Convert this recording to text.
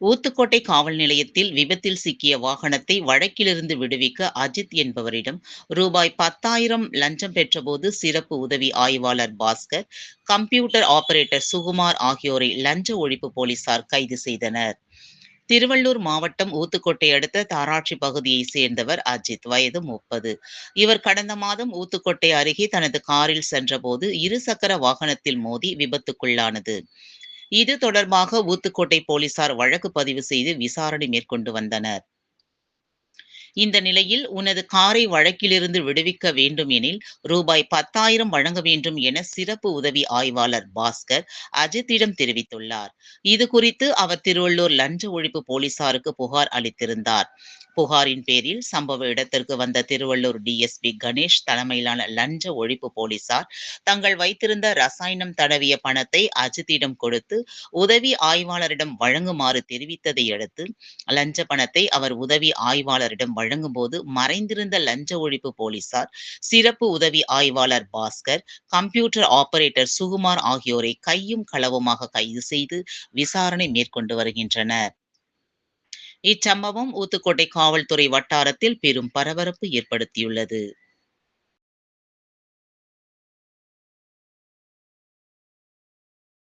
ஊத்துக்கோட்டை காவல் நிலையத்தில் விபத்தில் சிக்கிய வாகனத்தை வழக்கிலிருந்து விடுவிக்க அஜித் என்பவரிடம் ரூபாய் பத்தாயிரம் லஞ்சம் பெற்றபோது சிறப்பு உதவி ஆய்வாளர் பாஸ்கர் கம்ப்யூட்டர் ஆபரேட்டர் சுகுமார் ஆகியோரை லஞ்ச ஒழிப்பு போலீசார் கைது செய்தனர். திருவள்ளூர் மாவட்டம் ஊத்துக்கோட்டை அடுத்த தாராட்சி பகுதியை சேர்ந்தவர் அஜித். வயது முப்பது. இவர் கடந்த மாதம் ஊத்துக்கோட்டை அருகே தனது காரில் சென்றபோது இருசக்கர வாகனத்தில் மோதி விபத்துக்குள்ளானது. இது தொடர்பாக ஊத்துக்கோட்டை போலீசார் வழக்கு பதிவு செய்து விசாரணை மேற்கொண்டு வந்தனர். இந்த நிலையில் உனது காரை வழக்கிலிருந்து விடுவிக்க வேண்டும் எனில் ரூபாய் பத்தாயிரம் வழங்க வேண்டும் என சிறப்பு உதவி ஆய்வாளர் பாஸ்கர் அஜித்திடம் தெரிவித்துள்ளார். இது குறித்து அவர் திருவள்ளூர் லஞ்ச ஒழிப்பு போலீசாருக்கு புகார் அளித்திருந்தார். புகாரின் பேரில் சம்பவ இடத்திற்கு வந்த திருவள்ளூர் டிஎஸ்பி கணேஷ் தலைமையிலான லஞ்ச ஒழிப்பு போலீசார் தங்கள் வைத்திருந்த ரசாயனம் தடவிய பணத்தை அஜித்திடம் கொடுத்து உதவி ஆய்வாளரிடம் வழங்குமாறு தெரிவித்ததை அடுத்து லஞ்ச பணத்தை அவர் உதவி ஆய்வாளரிடம் வழங்கும்போது மறைந்திருந்த லஞ்ச ஒழிப்பு போலீசார் சிறப்பு உதவி ஆய்வாளர் பாஸ்கர் கம்ப்யூட்டர் ஆபரேட்டர் சுகுமார் ஆகியோரை கையும் களவுமாக கைது செய்து விசாரணை மேற்கொண்டு வருகின்றனர். இச்சம்பவம் ஊத்துக்கோட்டை காவல்துறை வட்டாரத்தில் பெரும் பரபரப்பு ஏற்படுத்தியுள்ளது.